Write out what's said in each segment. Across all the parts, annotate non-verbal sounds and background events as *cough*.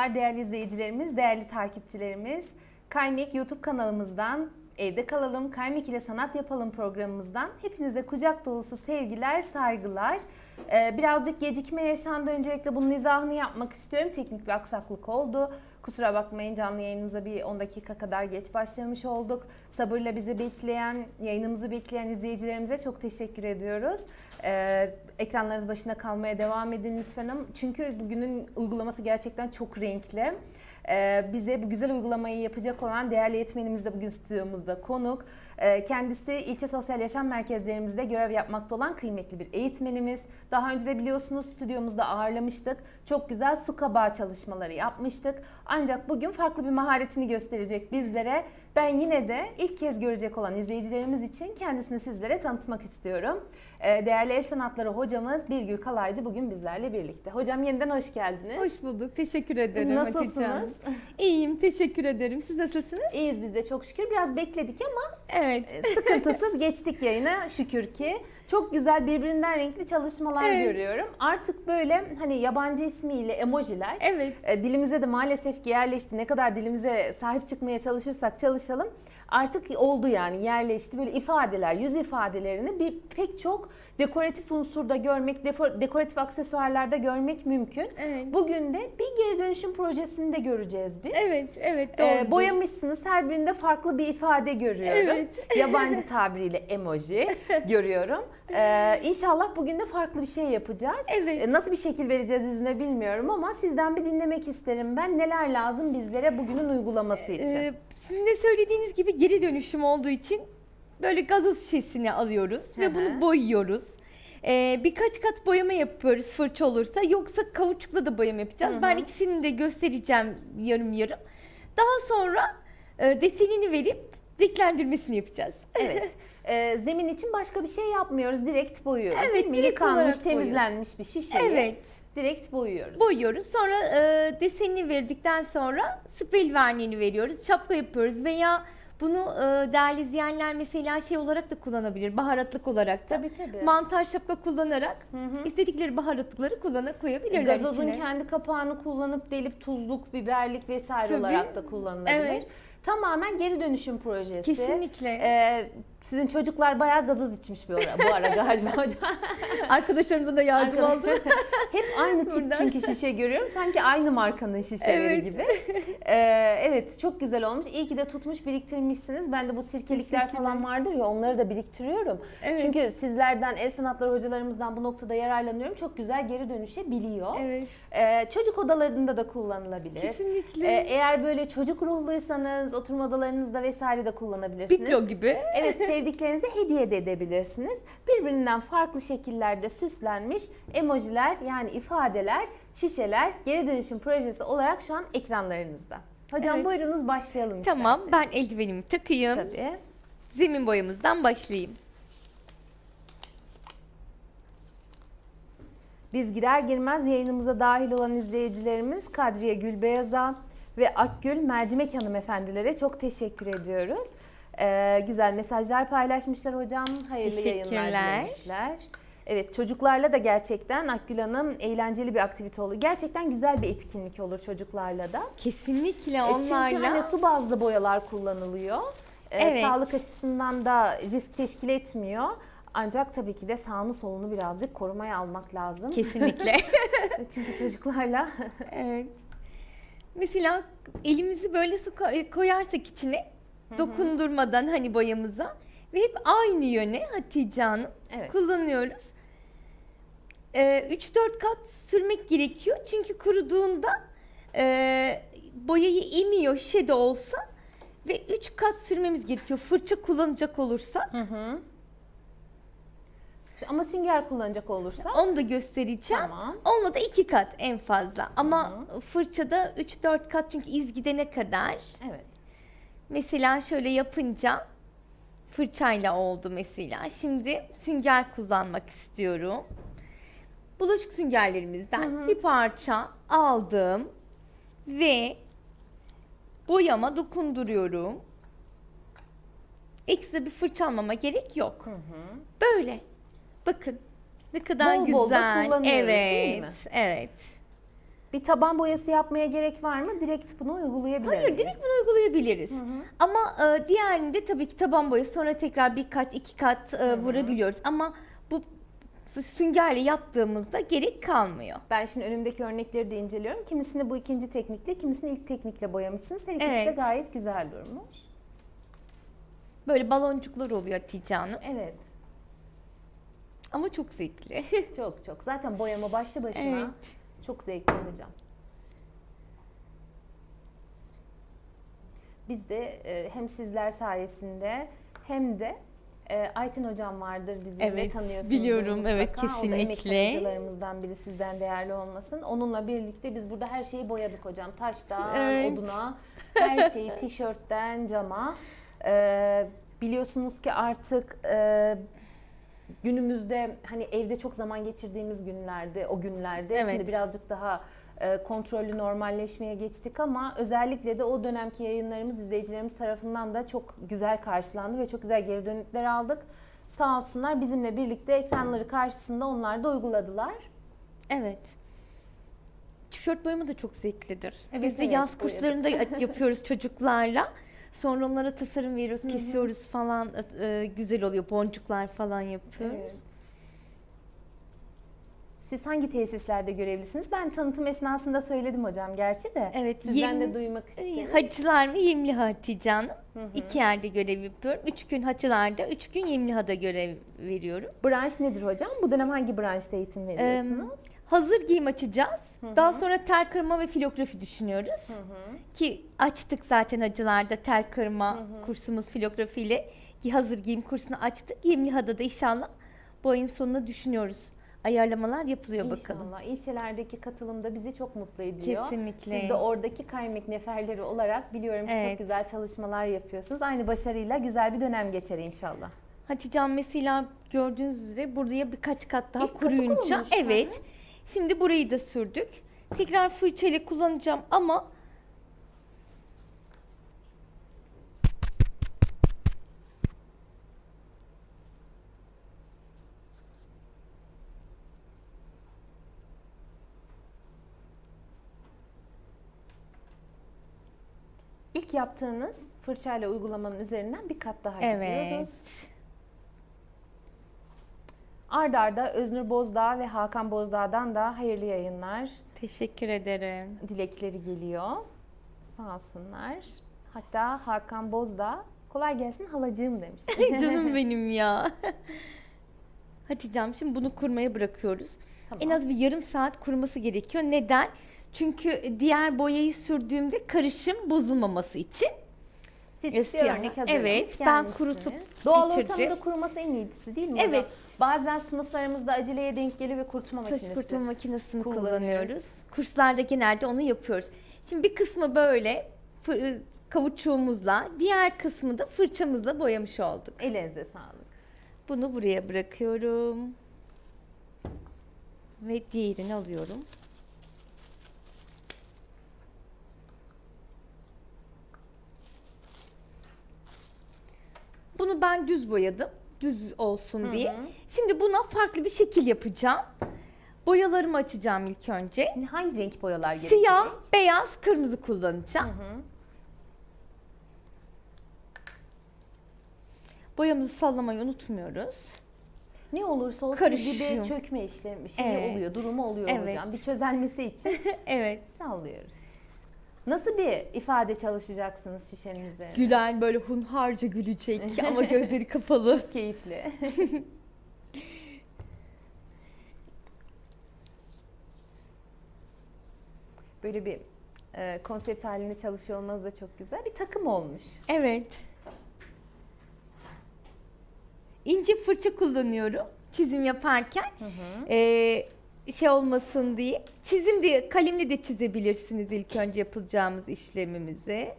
Merhabalar değerli izleyicilerimiz, değerli takipçilerimiz. Kaymek YouTube kanalımızdan Evde Kalalım, Kaymek ile Sanat Yapalım programımızdan hepinize kucak dolusu sevgiler, saygılar. Ee, birazcık gecikme yaşandı. Öncelikle bunun izahını yapmak istiyorum. Teknik bir aksaklık oldu. Kusura bakmayın canlı yayınımıza bir 10 dakika kadar geç başlamış olduk. Sabırla bizi bekleyen, yayınımızı bekleyen izleyicilerimize çok teşekkür ediyoruz. Ee, ekranlarınız başına kalmaya devam edin lütfen. Çünkü bugünün uygulaması gerçekten çok renkli. Ee, bize bu güzel uygulamayı yapacak olan değerli eğitmenimiz de bugün stüdyomuzda konuk. Ee, kendisi ilçe sosyal yaşam merkezlerimizde görev yapmakta olan kıymetli bir eğitmenimiz. Daha önce de biliyorsunuz stüdyomuzda ağırlamıştık. Çok güzel su kabağı çalışmaları yapmıştık. Ancak bugün farklı bir maharetini gösterecek bizlere. Ben yine de ilk kez görecek olan izleyicilerimiz için kendisini sizlere tanıtmak istiyorum. Ee, Değerli el sanatları hocamız Birgül Kalaycı bugün bizlerle birlikte. Hocam yeniden hoş geldiniz. Hoş bulduk. Teşekkür ederim. Nasılsınız? İyiyim. Teşekkür ederim. Siz nasılsınız? İyiyiz biz de çok şükür. Biraz bekledik ama Evet. e, sıkıntısız *laughs* geçtik yayına şükür ki. Çok güzel birbirinden renkli çalışmalar Evet. görüyorum. Artık böyle hani yabancı ismiyle emojiler Evet. e, dilimize de maalesef ki yerleşti. Ne kadar dilimize sahip çıkmaya çalışırsak çalışalım artık oldu yani yerleşti. Böyle ifadeler, yüz ifadelerini bir pek çok dekoratif unsurda görmek, dekoratif aksesuarlarda görmek mümkün. Evet. Bugün de bir geri dönüşüm projesini de göreceğiz biz. Evet, evet Ee, doğru. boyamışsınız. Her birinde farklı bir ifade görüyorum. Evet. *laughs* Yabancı tabiriyle emoji *laughs* görüyorum. Ee, inşallah bugün de farklı bir şey yapacağız. Evet. Ee, nasıl bir şekil vereceğiz yüzüne bilmiyorum ama sizden bir dinlemek isterim ben. Neler lazım bizlere bugünün uygulaması için? Ee, sizin de söylediğiniz gibi geri dönüşüm olduğu için böyle gazoz şişesini alıyoruz Hı ve hı. bunu boyuyoruz. Ee, birkaç kat boyama yapıyoruz fırça olursa yoksa kauçukla da boyama yapacağız. Hı hı. Ben ikisini de göstereceğim yarım yarım. Daha sonra e, desenini verip renklendirmesini yapacağız. Evet. Ee, *laughs* zemin için başka bir şey yapmıyoruz. Direkt boyuyoruz. Evet, değil mi? direkt Yıkanmış, olarak boyuyoruz. temizlenmiş bir şişeyi Evet. direkt boyuyoruz. boyuyoruz. Sonra e, desenini verdikten sonra sprey verniğini veriyoruz. Şapka yapıyoruz veya bunu e, değerli izleyenler mesela şey olarak da kullanabilir. Baharatlık olarak da. Tabii tabii. Mantar şapka kullanarak Hı hı. istedikleri baharatlıkları kullana koyabilirler Gazozun içine. kendi kapağını kullanıp delip tuzluk, biberlik vesaire Tabii. olarak da kullanılabilir. Evet. Tamamen geri dönüşüm projesi. Kesinlikle. Ee, sizin çocuklar bayağı gazoz içmiş bu ara, bu ara *laughs* galiba hocam. Arkadaşlarımdan da yardım Arkadaş- aldım. *laughs* Hep aynı tip Buradan. çünkü şişe görüyorum. Sanki aynı markanın şişeleri Evet. gibi. Ee, evet çok güzel olmuş. İyi ki de tutmuş biriktirmişsiniz. Ben de bu sirkelikler falan vardır ya onları da biriktiriyorum. Evet. Çünkü sizlerden, el sanatları hocalarımızdan bu noktada yararlanıyorum. Çok güzel geri dönüşebiliyor. evet. Ee, çocuk odalarında da kullanılabilir. Kesinlikle. Ee, eğer böyle çocuk ruhluysanız oturma odalarınızda vesaire de kullanabilirsiniz. Biblo gibi. Evet sevdiklerinize hediye de edebilirsiniz. Birbirinden farklı şekillerde süslenmiş emojiler yani ifadeler, şişeler geri dönüşüm projesi olarak şu an ekranlarınızda. Hocam Evet. buyurunuz başlayalım Tamam isterseniz. ben eldivenimi takayım. Tabii. Zemin boyamızdan başlayayım. Biz girer girmez yayınımıza dahil olan izleyicilerimiz Kadriye Gülbeyaz'a ve Akgül Mercimek hanımefendilere çok teşekkür ediyoruz. Ee, güzel mesajlar paylaşmışlar hocam. Hayırlı yayınlar dilemişler. Evet çocuklarla da gerçekten Akgül Hanım eğlenceli bir aktivite olur. Gerçekten güzel bir etkinlik olur çocuklarla da. Kesinlikle E, Çünkü onlarla. hani su bazlı boyalar kullanılıyor. E, Evet. Sağlık açısından da risk teşkil etmiyor. Ancak tabii ki de sağını solunu birazcık korumaya almak lazım. Kesinlikle. *laughs* Çünkü çocuklarla Evet. Mesela elimizi böyle su ko- koyarsak içine dokundurmadan hani boyamıza ve hep aynı yöne Hatice Hanım Evet. kullanıyoruz. Ee, 3-4 kat sürmek gerekiyor çünkü kuruduğunda e, boyayı emiyor şişede olsa ve 3 kat sürmemiz gerekiyor fırça kullanacak olursa. ama sünger kullanacak olursa Onu da göstereceğim. tamam. Onunla da 2 kat en fazla ama fırçada 3-4 kat çünkü iz gidene kadar Evet. Mesela şöyle yapınca fırçayla oldu mesela. Şimdi sünger kullanmak istiyorum. Bulaşık süngerlerimizden bir parça aldım ve boyama dokunduruyorum. Ekstra bir fırça almama gerek yok. Böyle. Bakın ne kadar Bol bol da güzel. kullanıyoruz, evet, değil mi? evet. Bir taban boyası yapmaya gerek var mı? Direkt bunu uygulayabilir Hayır direkt bunu uygulayabiliriz. Ama e, diğerinde tabii ki taban boyası sonra tekrar bir kat iki kat e, vurabiliyoruz. Ama bu süngerle yaptığımızda gerek kalmıyor. Ben şimdi önümdeki örnekleri de inceliyorum. Kimisini bu ikinci teknikle, kimisini ilk teknikle boyamışsınız. Her ikisi de Evet. gayet güzel durmuş. Böyle baloncuklar oluyor Hatice Hanım. Evet. Ama çok zevkli. Çok çok. Zaten boyama başlı başına Evet. Çok zevkli hocam. Biz de e, hem sizler sayesinde hem de e, Ayten hocam vardır bizimle Evet, tanıyorsunuz. biliyorum. mutlaka. Evet, O da kesinlikle. emekli biri sizden değerli olmasın. Onunla birlikte biz burada her şeyi boyadık hocam. Taştan, Evet. oduna, her şeyi *laughs* tişörtten cama. E, biliyorsunuz ki artık e, günümüzde hani evde çok zaman geçirdiğimiz günlerde o günlerde Evet. şimdi birazcık daha e, kontrollü normalleşmeye geçtik ama özellikle de o dönemki yayınlarımız izleyicilerimiz tarafından da çok güzel karşılandı ve çok güzel geri dönütler aldık. Sağ olsunlar bizimle birlikte ekranları karşısında onlar da uyguladılar. evet. Tişört boyama da çok zevklidir. Evet, Biz de evet, yaz kurslarında *laughs* yapıyoruz çocuklarla. Sonra onlara tasarım veriyoruz, kesiyoruz falan. e, güzel oluyor. Boncuklar falan yapıyoruz. Evet. Siz hangi tesislerde görevlisiniz? Ben tanıtım esnasında söyledim hocam gerçi de. Evet, Sizden de yirmi- duymak Ee, istedim. Hacılar ve Yemliha Hatice Hanım. İki yerde görev yapıyorum. Üç gün Hacılar'da, üç gün Yemliha'da görev veriyorum. Branş nedir hocam? Bu dönem hangi branşta eğitim veriyorsunuz? Hazır giyim açacağız. Daha sonra tel kırma ve filografi düşünüyoruz. Ki açtık zaten Hacılar'da tel kırma kursumuz filografiyle. Ki hazır giyim kursunu açtık. Yemliha'da da inşallah bu ayın sonunda düşünüyoruz. Ayarlamalar yapılıyor bakalım. İnşallah. İlçelerdeki katılım da bizi çok mutlu ediyor. Kesinlikle. Siz de oradaki kaymak neferleri olarak biliyorum ki Evet. çok güzel çalışmalar yapıyorsunuz. Aynı başarıyla güzel bir dönem geçer inşallah. Hatice mesela gördüğünüz üzere buraya birkaç kat daha İlk kuruyunca evet. Şimdi burayı da sürdük. Tekrar fırçayla kullanacağım ama İlk yaptığınız fırçayla uygulamanın üzerinden bir kat daha evet. gidiyoruz. Arda arda Öznur Bozdağ ve Hakan Bozdağ'dan da hayırlı yayınlar Teşekkür ederim. dilekleri geliyor. Sağ olsunlar. Hatta Hakan Bozdağ kolay gelsin halacığım demiş. *laughs* Canım *laughs* benim ya. *laughs* Hatice'm şimdi bunu kurmaya bırakıyoruz. Tamam. En az bir yarım saat kuruması gerekiyor. Neden? Çünkü diğer boyayı sürdüğümde karışım bozulmaması için. Siz E, siyah. örnek hazırlamış Evet, ben kurutup Doğal bitirdim. ortamda kuruması en iyisi değil mi Evet. Bazen sınıflarımızda aceleye denk geliyor ve kurutma Saç makinesi. kurutma makinesini kullanıyoruz. kullanıyoruz. Kurslarda genelde onu yapıyoruz. Şimdi bir kısmı böyle kavuçuğumuzla, diğer kısmı da fırçamızla boyamış olduk. Elinize sağlık. Bunu buraya bırakıyorum. Ve diğerini alıyorum. Bunu ben düz boyadım. Düz olsun diye. Şimdi buna farklı bir şekil yapacağım. Boyalarımı açacağım ilk önce. Hangi renk boyalar gerekecek? Siyah, beyaz, kırmızı kullanacağım. Boyamızı sallamayı unutmuyoruz. Ne olursa olsun Karışıyor. dibe çökme işlemi şeyi Evet. oluyor, durumu oluyor Evet. hocam. Bir çözelmesi için *laughs* evet. sallıyoruz. Nasıl bir ifade çalışacaksınız şişenin üzerine? Gülen böyle hunharca gülecek *laughs* ama gözleri kapalı. Keyifli. *laughs* Böyle bir e, konsept halinde çalışıyor olmanız da çok güzel. Bir takım olmuş. Evet. İnce fırça kullanıyorum çizim yaparken. Ee, şey olmasın diye. Çizim de kalemle de çizebilirsiniz ilk önce yapılacağımız işlemimizi.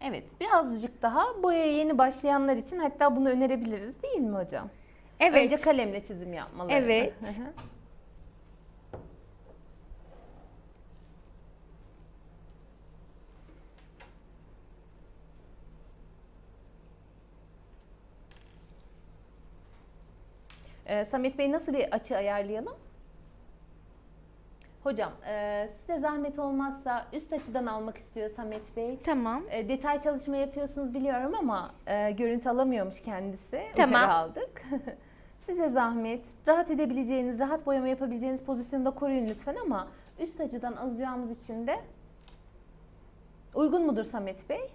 Evet, birazcık daha boyaya yeni başlayanlar için hatta bunu önerebiliriz değil mi hocam? Evet. Önce kalemle çizim yapmaları. Evet. Ee, Samet Bey nasıl bir açı ayarlayalım? Hocam e, size zahmet olmazsa üst açıdan almak istiyor Samet Bey. Tamam. E, detay çalışma yapıyorsunuz biliyorum ama e, görüntü alamıyormuş kendisi. Tamam. Uyarı aldık. *laughs* Size zahmet, rahat edebileceğiniz, rahat boyama yapabileceğiniz pozisyonda koruyun lütfen ama üst açıdan alacağımız için de uygun mudur Samet Bey?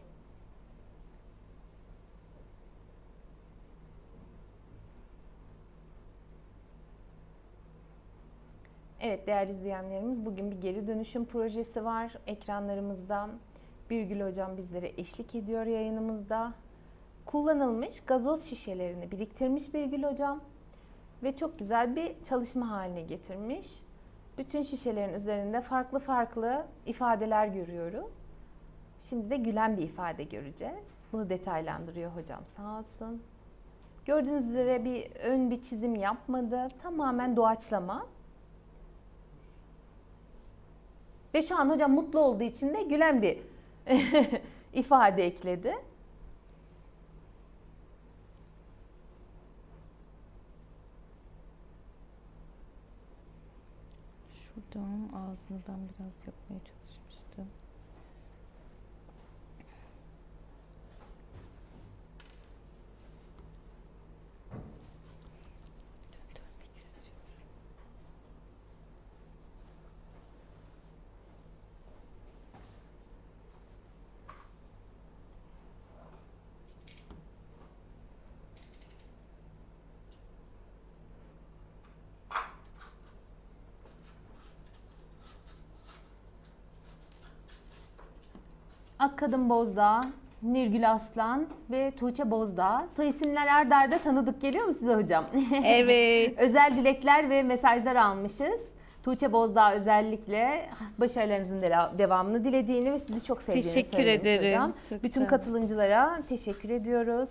Evet değerli izleyenlerimiz bugün bir geri dönüşüm projesi var ekranlarımızda. Birgül Hocam bizlere eşlik ediyor yayınımızda. Kullanılmış gazoz şişelerini biriktirmiş Birgül Hocam ve çok güzel bir çalışma haline getirmiş. Bütün şişelerin üzerinde farklı farklı ifadeler görüyoruz. Şimdi de gülen bir ifade göreceğiz. Bunu detaylandırıyor hocam sağ olsun. Gördüğünüz üzere bir ön bir çizim yapmadı. Tamamen doğaçlama. Ve şu an hocam mutlu olduğu için de gülen bir *laughs* ifade ekledi. Şuradan ağzından biraz yapmaya çalışmıştım. Akkadın Bozdağ, Nirgül Aslan ve Tuğçe Bozdağ. Soy isimler ard arda tanıdık geliyor mu size hocam? *laughs* Evet. Özel dilekler ve mesajlar almışız. Tuğçe Bozdağ özellikle başarılarınızın de- devamını dilediğini ve sizi çok sevdiğini Teşekkür söylemiş ederim. hocam. Çok Bütün olun. katılımcılara teşekkür ediyoruz.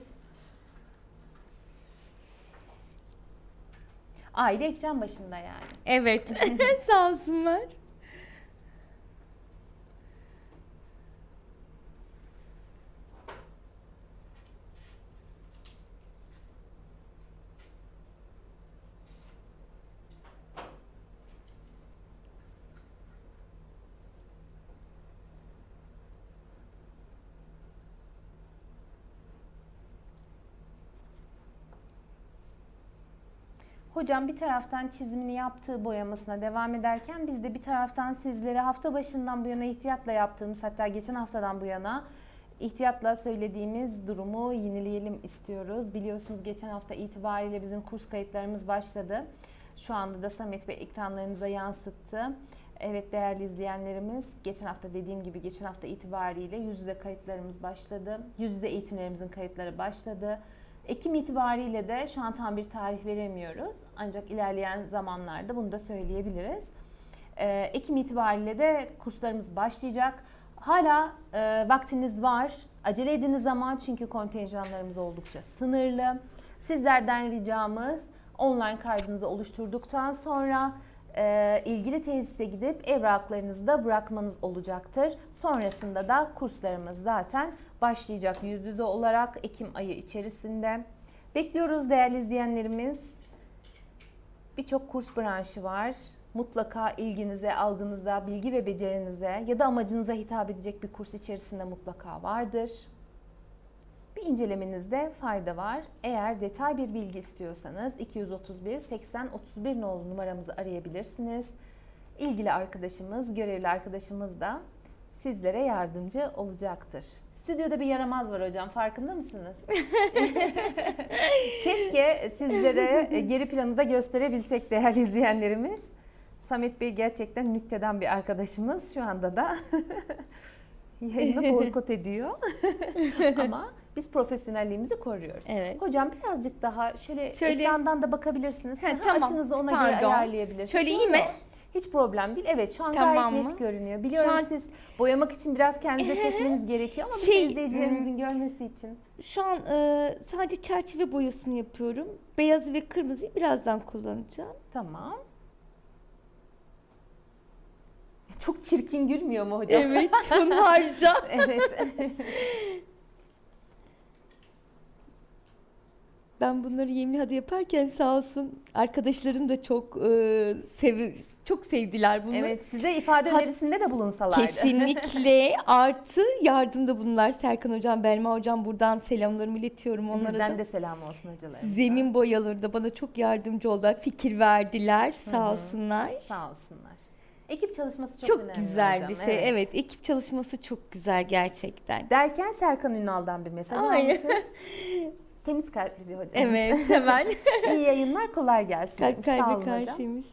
Aile ekran başında yani. Evet. *laughs* Sağ olsunlar. Hocam bir taraftan çizimini yaptığı boyamasına devam ederken biz de bir taraftan sizlere hafta başından bu yana ihtiyatla yaptığımız hatta geçen haftadan bu yana ihtiyatla söylediğimiz durumu yenileyelim istiyoruz. Biliyorsunuz geçen hafta itibariyle bizim kurs kayıtlarımız başladı. Şu anda da Samet Bey ekranlarınıza yansıttı. Evet değerli izleyenlerimiz, geçen hafta dediğim gibi geçen hafta itibariyle yüz yüze kayıtlarımız başladı. Yüz yüze eğitimlerimizin kayıtları başladı. Ekim itibariyle de şu an tam bir tarih veremiyoruz. Ancak ilerleyen zamanlarda bunu da söyleyebiliriz. Ee, Ekim itibariyle de kurslarımız başlayacak. Hala e, vaktiniz var. Acele ediniz ama çünkü kontenjanlarımız oldukça sınırlı. Sizlerden ricamız online kaydınızı oluşturduktan sonra e, ilgili tesise gidip evraklarınızı da bırakmanız olacaktır. Sonrasında da kurslarımız zaten başlayacak yüz yüze olarak Ekim ayı içerisinde. Bekliyoruz değerli izleyenlerimiz. Birçok kurs branşı var. Mutlaka ilginize, algınıza, bilgi ve becerinize ya da amacınıza hitap edecek bir kurs içerisinde mutlaka vardır. Bir incelemenizde fayda var. Eğer detay bir bilgi istiyorsanız 231 80 31 nolu numaramızı arayabilirsiniz. İlgili arkadaşımız, görevli arkadaşımız da sizlere yardımcı olacaktır. Stüdyoda bir yaramaz var hocam farkında mısınız? *laughs* Keşke sizlere geri planı da gösterebilsek değerli izleyenlerimiz. Samet Bey gerçekten nükteden bir arkadaşımız şu anda da *laughs* yayını boykot ediyor. *laughs* Ama biz profesyonelliğimizi koruyoruz. Evet. Hocam birazcık daha şöyle, Şöyle- ekrandan da bakabilirsiniz. Ha, Aha, tamam. Açınızı ona göre Pardon. ayarlayabilirsiniz. Şöyle iyi mi? Hiç problem değil. Evet şu an Tamam gayet mı? net görünüyor. Biliyorum Şu an- siz boyamak için biraz kendinize çekmeniz gerekiyor ama Şey, izleyicilerimizin görmesi için. Şu an e, sadece çerçeve boyasını yapıyorum. Beyazı ve kırmızıyı birazdan kullanacağım. Tamam. Çok çirkin gülmüyor mu hocam? Evet, *laughs* hunharca. evet. *laughs* Ben bunları Yemliha'da yaparken sağ olsun arkadaşlarım da çok e, sev çok sevdiler bunu. Evet size ifade Hat- önerisinde de bulunsalardı. Kesinlikle *laughs* artı yardımda bunlar. Serkan hocam, Belma hocam buradan selamlarımı iletiyorum onlara Bizden da. de selam olsun hocalarımıza. Zemin boyaları da bana çok yardımcı oldular. Fikir verdiler sağ olsunlar. Sağ olsunlar. Ekip çalışması çok, Çok, önemli güzel hocam, bir şey. Evet. ekip çalışması çok güzel gerçekten. Derken Serkan Ünal'dan bir mesaj Ay. almışız. *laughs* Temiz kalpli bir hocam. Evet, *laughs* hemen İyi yayınlar kolay gelsin. kalp Sağ olun kalbi hocam. karşıymış.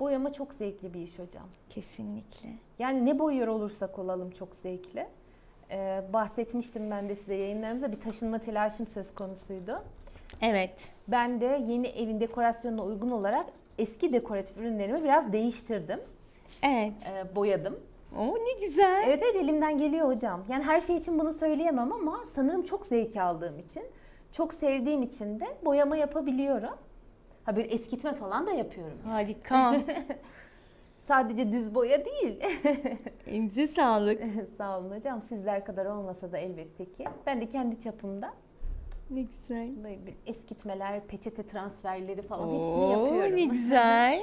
Boyama çok zevkli bir iş hocam. Kesinlikle. Yani ne boyuyor olursak olalım çok zevkli. Ee, bahsetmiştim ben de size yayınlarımızda bir taşınma telaşım söz konusuydu. Evet. Ben de yeni evin dekorasyonuna uygun olarak eski dekoratif ürünlerimi biraz değiştirdim. Evet. Ee, boyadım. Oo ne güzel. Evet evet elimden geliyor hocam. Yani her şey için bunu söyleyemem ama sanırım çok zevk aldığım için, çok sevdiğim için de boyama yapabiliyorum. Ha böyle eskitme falan da yapıyorum. Harika. *laughs* Sadece düz boya değil. *laughs* Elinize sağlık. Sağ olun hocam. Sizler kadar olmasa da elbette ki. Ben de kendi çapımda Ne güzel. böyle bir eskitmeler, peçete transferleri falan hepsini Oo yapıyorum. ne *laughs* güzel.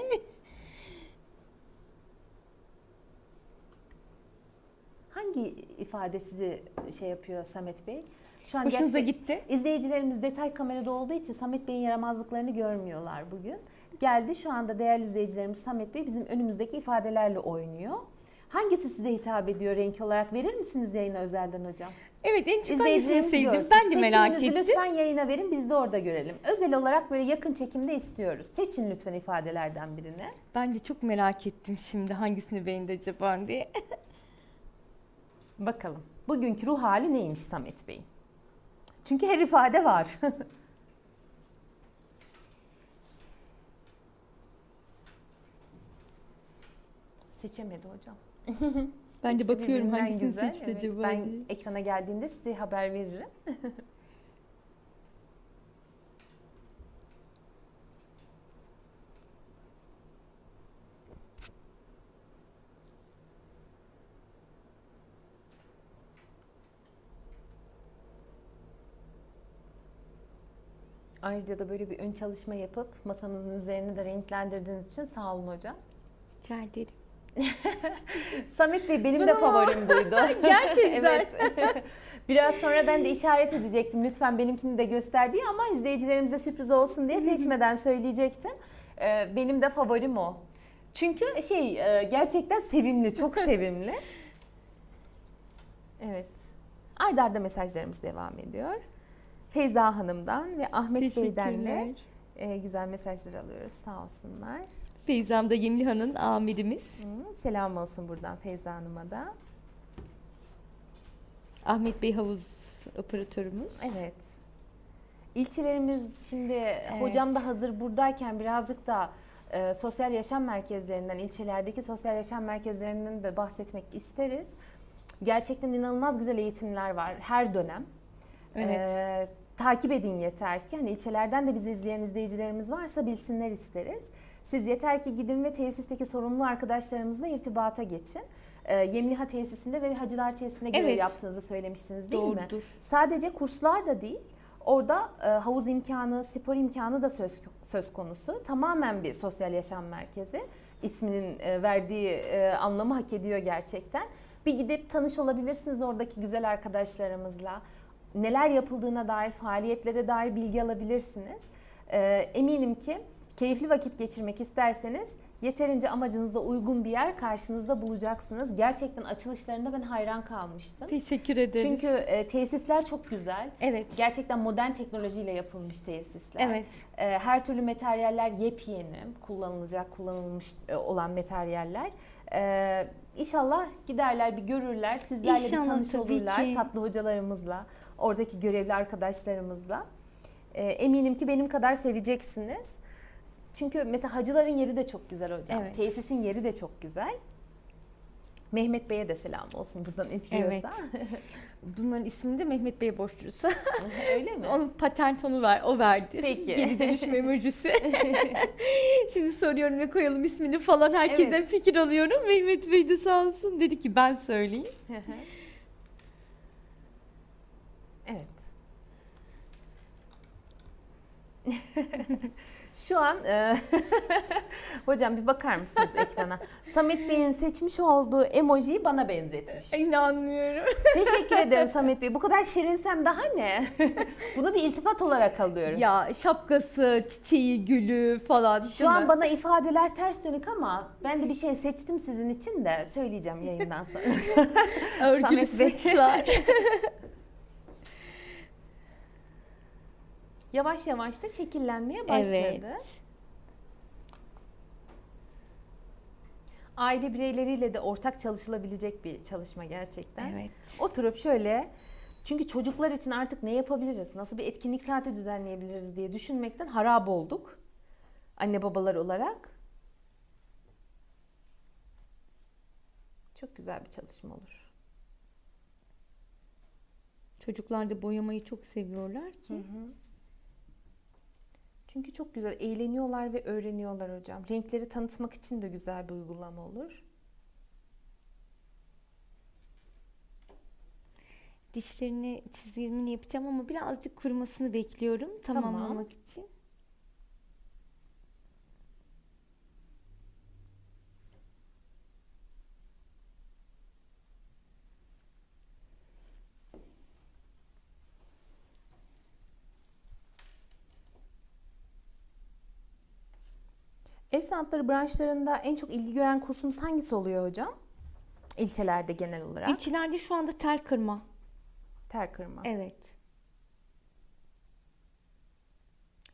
Hangi ifade sizi şey yapıyor Samet Bey? Şu an Hoşunuza gitti. İzleyicilerimiz detay kamerada olduğu için Samet Bey'in yaramazlıklarını görmüyorlar bugün. Geldi şu anda değerli izleyicilerimiz Samet Bey bizim önümüzdeki ifadelerle oynuyor. Hangisi size hitap ediyor renk olarak verir misiniz yayına özelden hocam? Evet en çok hangisini İzleyicilerimiz sevdim. görsün. Ben de merak Seçiminizi ettim. lütfen yayına verin biz de orada görelim. Özel olarak böyle yakın çekimde istiyoruz. Seçin lütfen ifadelerden birini. Ben de çok merak ettim şimdi hangisini beğendi acaba diye. *laughs* Bakalım. Bugünkü ruh hali neymiş Samet Bey'in? Çünkü her ifade var. *laughs* Seçemedi hocam. *laughs* Ben de bakıyorum hangisini güzel. seçti Evet, acaba Ben diye. ekrana geldiğinde size haber veririm. Ayrıca da böyle bir ön çalışma yapıp masamızın üzerini de renklendirdiğiniz için sağ olun hocam. Rica ederim. *laughs* Samet Bey benim de favorim buydu. *laughs* Gerçekten. evet. *laughs* Biraz sonra ben de işaret edecektim lütfen benimkini de göster diye ama izleyicilerimize sürpriz olsun diye seçmeden söyleyecektim. Ee, benim de favorim o. Çünkü şey e, gerçekten sevimli, çok sevimli. Evet. Arda arda mesajlarımız devam ediyor. Feyza Hanım'dan ve Ahmet Bey'den de e, güzel mesajlar alıyoruz. Sağ olsunlar. Feyzam da Yemliha'nın amirimiz. Hı, Selam olsun buradan Feyza Hanım'a da. Ahmet Bey havuz operatörümüz. Evet. İlçelerimiz şimdi hocam da hazır buradayken birazcık da e, sosyal yaşam merkezlerinden, ilçelerdeki sosyal yaşam merkezlerinden de bahsetmek isteriz. Gerçekten inanılmaz güzel eğitimler var her dönem. Evet. E, takip edin yeter ki. Hani ilçelerden de bizi izleyen izleyicilerimiz varsa bilsinler isteriz. Siz yeter ki gidin ve tesisteki sorumlu arkadaşlarımızla irtibata geçin. E, Yemliha tesisinde ve Hacılar tesisinde görev Evet. yaptığınızı söylemiştiniz değil mi? Doğrudur. Sadece kurslar da değil, orada e, havuz imkanı, spor imkanı da söz söz konusu. Tamamen bir sosyal yaşam merkezi. İsminin e, verdiği e, anlamı hak ediyor gerçekten. Bir gidip tanış olabilirsiniz oradaki güzel arkadaşlarımızla. Neler yapıldığına dair, faaliyetlere dair bilgi alabilirsiniz. E, eminim ki keyifli vakit geçirmek isterseniz yeterince amacınıza uygun bir yer karşınızda bulacaksınız. Gerçekten açılışlarında ben hayran kalmıştım. Teşekkür ederiz. Çünkü e, tesisler çok güzel. evet. Gerçekten modern teknolojiyle yapılmış tesisler. Evet. E, her türlü materyaller yepyeni, kullanılacak, kullanılmış e, olan materyaller. E, inşallah giderler bir görürler, sizlerle İnşallah, bir tanış olurlar, ki. tatlı hocalarımızla, oradaki görevli arkadaşlarımızla. E, eminim ki benim kadar seveceksiniz. Çünkü mesela hacıların yeri de çok güzel hocam. Evet. Tesisin yeri de çok güzel. Mehmet Bey'e de selam olsun buradan izliyorsa. *laughs* Bunların ismini de Mehmet Bey'e borçluyuz. *laughs* Öyle mi? Onun patent onu ver, o verdi. Peki. Geri dönüşüm *laughs* emojisi. Şimdi soruyorum ve koyalım ismini falan herkesten Evet. fikir alıyorum. Mehmet Bey de sağ olsun dedi ki ben söyleyeyim. evet. Şu an e, *laughs* hocam bir bakar mısınız ekrana? Samet Bey'in seçmiş olduğu emojiyi bana benzetmiş. İnanmıyorum. Teşekkür *laughs* ederim Samet Bey. Bu kadar şirinsem daha ne? *laughs* Bunu bir iltifat olarak alıyorum. ya şapkası, çiçeği, gülü falan. Şu değil an mi? bana ifadeler ters dönük ama ben de bir şey seçtim sizin için de söyleyeceğim yayından sonra. örgülü Samet Bey. saçlar. Yavaş yavaş da şekillenmeye başladı. evet. Aile bireyleriyle de ortak çalışılabilecek bir çalışma gerçekten. Evet. Oturup şöyle çünkü çocuklar için artık ne yapabiliriz, nasıl bir etkinlik saati düzenleyebiliriz diye düşünmekten harap olduk. Anne babalar olarak. Çok güzel bir çalışma olur. Çocuklar da boyamayı çok seviyorlar ki. Çünkü çok güzel eğleniyorlar ve öğreniyorlar hocam. Renkleri tanıtmak için de güzel bir uygulama olur. Dişlerini çizimini yapacağım ama birazcık kurumasını bekliyorum Tamam. tamamlamak için. Sanatları branşlarında en çok ilgi gören kursumuz hangisi oluyor hocam? İlçelerde genel olarak. İlçelerde şu anda tel kırma. Tel kırma. Evet.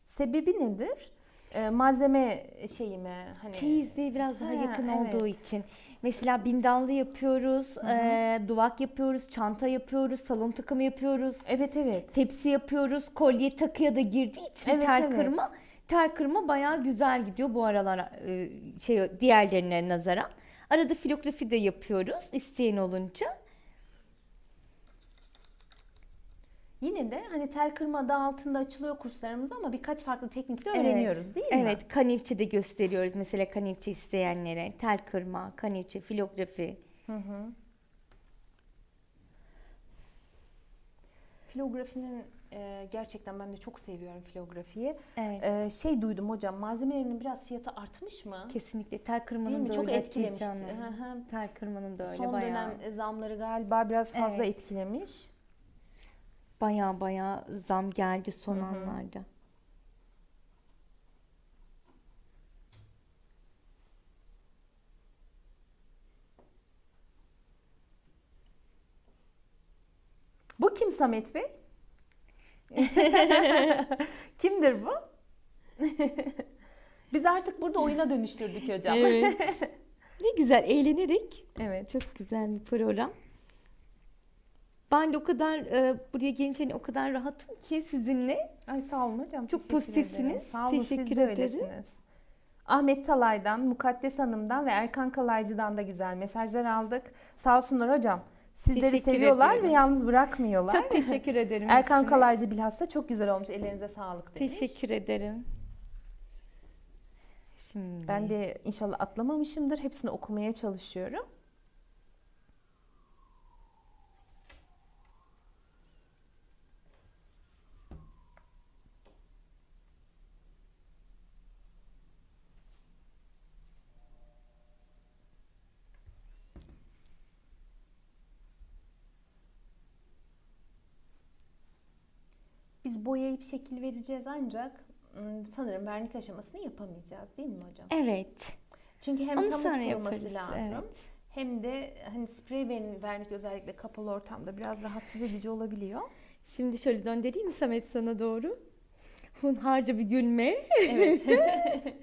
Sebebi nedir? Ee, malzeme şeyi mi? Hani Çeyizliğe biraz daha Ha, yakın evet. olduğu için. Mesela bindallı yapıyoruz, eee, duvak yapıyoruz, çanta yapıyoruz, salon takımı yapıyoruz, Evet evet. tepsi yapıyoruz, kolye takıya da girdiği için Evet, tel evet. kırma. Tel kırma bayağı güzel gidiyor bu aralar e, şey diğerlerine nazaran. Arada filografi de yapıyoruz isteyen olunca. Yine de hani tel kırma adı altında açılıyor kurslarımız ama birkaç farklı teknikte Evet. öğreniyoruz değil mi? Evet, kanivçe de gösteriyoruz mesela kanivçe isteyenlere. Tel kırma, kanivçe, filografi. Filografinin e, gerçekten ben de çok seviyorum filografiyi. Evet. E, şey duydum hocam malzemelerinin biraz fiyatı artmış mı? Kesinlikle tel kırmanın Değil mi? da Çok öyle etkilemişti. Hı hı. Tel kırmanın da öyle Son bayağı. dönem zamları galiba biraz fazla Evet. etkilemiş. Baya baya zam geldi son Hı hı. anlarda. Bu kim Samet Bey? *laughs* Kimdir bu? *laughs* Biz artık burada oyuna dönüştürdük hocam. Evet. *laughs* ne güzel eğlenerek. evet. Çok güzel bir program. Ben de o kadar e, buraya gelince hani o kadar rahatım ki sizinle. Ay sağ olun hocam. Çok teşekkür pozitifsiniz. ederim. Sağ olun siz Teşekkür de ederim. öylesiniz. Ahmet Talay'dan, Mukaddes Hanım'dan ve Erkan Kalaycı'dan da güzel mesajlar aldık. Sağ olsunlar hocam. Sizleri Teşekkür seviyorlar ediyorum. ve yalnız bırakmıyorlar. Çok teşekkür ederim. *laughs* Erkan hepsine. Kalaycı bilhassa çok güzel olmuş. Ellerinize sağlık demiş. Teşekkür ederim. Şimdi Ben de inşallah atlamamışımdır. Hepsini okumaya çalışıyorum. Biz boyayıp şekil vereceğiz ancak ım, sanırım vernik aşamasını yapamayacağız değil mi hocam? Evet. Çünkü hem Onu tam sonra kuruması yaparız. lazım. Evet. Hem de hani sprey vernik, vernik özellikle kapalı ortamda biraz rahatsız edici olabiliyor. Şimdi şöyle döndüreyim mi Samet sana doğru? Hunharca bir gülme. Evet. *laughs*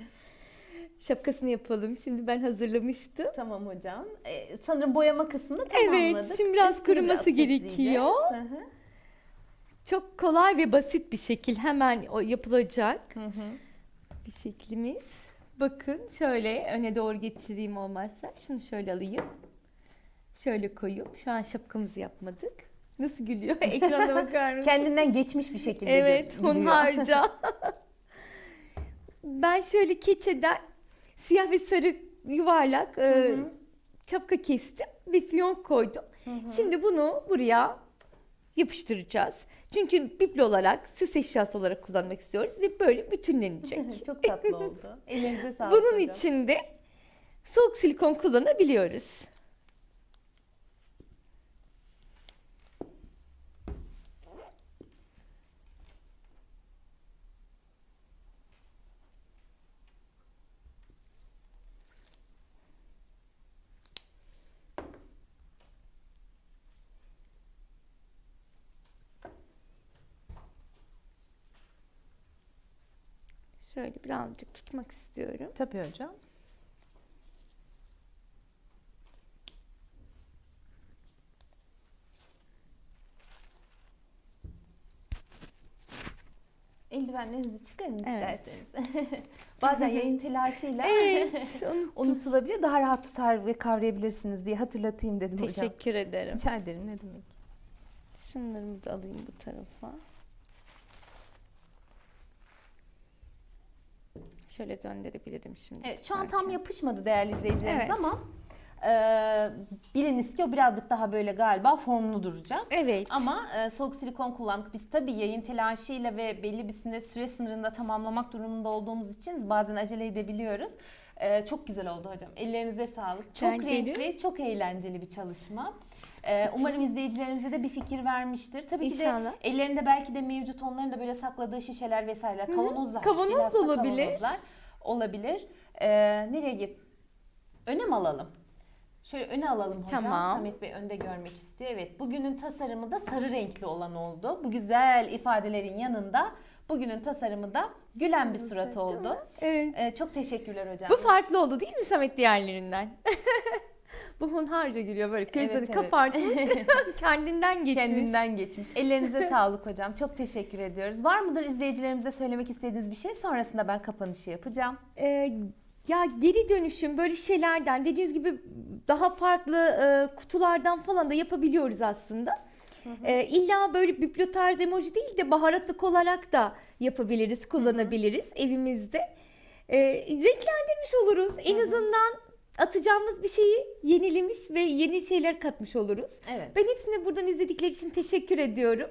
Şapkasını yapalım. Şimdi ben hazırlamıştım. tamam hocam. Ee, sanırım boyama kısmını tamamladık. Evet, şimdi biraz Üstünü kuruması süsleyeceğiz. gerekiyor. Hı hı. Çok kolay ve basit bir şekil hemen o yapılacak Hı hı. bir şeklimiz. Bakın şöyle öne doğru getireyim olmazsa. Şunu şöyle alayım. Şöyle koyup şu an şapkamızı yapmadık. Nasıl gülüyor? *laughs* Ekrana bakar mısın? Kendinden geçmiş bir şekilde Evet, gülüyor. hunharca. *laughs* ben şöyle keçeden siyah ve sarı yuvarlak e, hı. şapka kestim ve fiyonk koydum. Şimdi bunu buraya yapıştıracağız. Çünkü biblo olarak süs eşyası olarak kullanmak istiyoruz ve böyle bütünlenecek. *laughs* Çok tatlı oldu. *laughs* Elinize sağlık Bunun hocam. için de soğuk silikon kullanabiliyoruz. Şöyle birazcık tutmak istiyorum. Tabii hocam. Eldivenlerinizi çıkarın Evet. isterseniz. *laughs* Bazen yayın telaşıyla *laughs* Evet, unuttum. unutulabiliyor. Daha rahat tutar ve kavrayabilirsiniz diye hatırlatayım dedim hocam. Teşekkür ederim. Rica ederim ne demek. Şunlarımı da alayım bu tarafa. Şöyle döndürebilirim şimdi. Evet, şu an tam yapışmadı değerli izleyicilerimiz Evet. ama e, biliniz ki o birazcık daha böyle galiba formlu duracak. Evet. Ama e, soğuk silikon kullandık. Biz tabii yayın telaşıyla ve belli bir süre, süre sınırında tamamlamak durumunda olduğumuz için bazen acele edebiliyoruz. E, çok güzel oldu hocam. Ellerinize sağlık. Çok Rica renkli, ederim. çok eğlenceli bir çalışma. E, umarım izleyicilerimize de bir fikir vermiştir. Tabii İnşallah. ki de ellerinde belki de mevcut onların da böyle sakladığı şişeler vesaireler, kavanozlar. Kavanoz da olabilir. kavanozlar olabilir. E, nereye git? Öne mi alalım? Şöyle öne alalım hocam. Tamam. Samet Bey önde görmek istiyor. Evet bugünün tasarımı da sarı renkli olan oldu. Bu güzel ifadelerin yanında bugünün tasarımı da gülen bir surat oldu. Evet. Ee, çok teşekkürler hocam. Bu farklı oldu değil mi Samet diğerlerinden? *laughs* Bu hunharca gülüyor böyle gözleri Evet, evet. kapartmış. *laughs* Kendinden geçmiş. Kendinden geçmiş. Ellerinize *laughs* sağlık hocam. Çok teşekkür ediyoruz. Var mıdır izleyicilerimize söylemek istediğiniz bir şey? Sonrasında ben kapanışı yapacağım. Ee, ya geri dönüşüm böyle şeylerden dediğiniz gibi daha farklı e, kutulardan falan da yapabiliyoruz aslında. Ee, illa böyle biblo tarz emoji değil de baharatlık olarak da yapabiliriz, kullanabiliriz evimizde. Ee, renklendirmiş oluruz. En azından atacağımız bir şeyi yenilemiş ve yeni şeyler katmış oluruz. Evet. Ben hepsine buradan izledikleri için teşekkür ediyorum.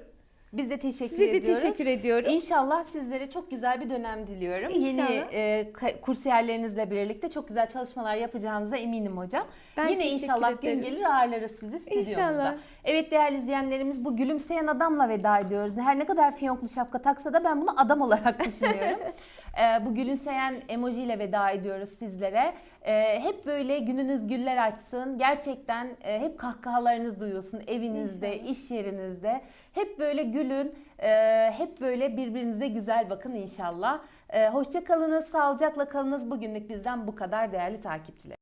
Biz de teşekkür Size de ediyoruz. teşekkür ediyorum. İnşallah sizlere çok güzel bir dönem diliyorum. İnşallah. Yeni e, kursiyerlerinizle birlikte çok güzel çalışmalar yapacağınıza eminim hocam. Ben Yine inşallah gün ederim. gelir ağırlarız sizi stüdyomuzda. İnşallah. Evet değerli izleyenlerimiz bu gülümseyen adamla veda ediyoruz. Her ne kadar fiyonklu şapka taksa da ben bunu adam olarak *laughs* düşünüyorum. E, bu gülümseyen emojiyle veda ediyoruz sizlere. E, hep böyle gününüz güller açsın. Gerçekten e, hep kahkahalarınız duyulsun evinizde, iş yerinizde. Hep böyle gülün. Ee, hep böyle birbirinize güzel bakın inşallah. Ee, hoşça kalınız, sağlıcakla kalınız. Bugünlük bizden bu kadar değerli takipçiler.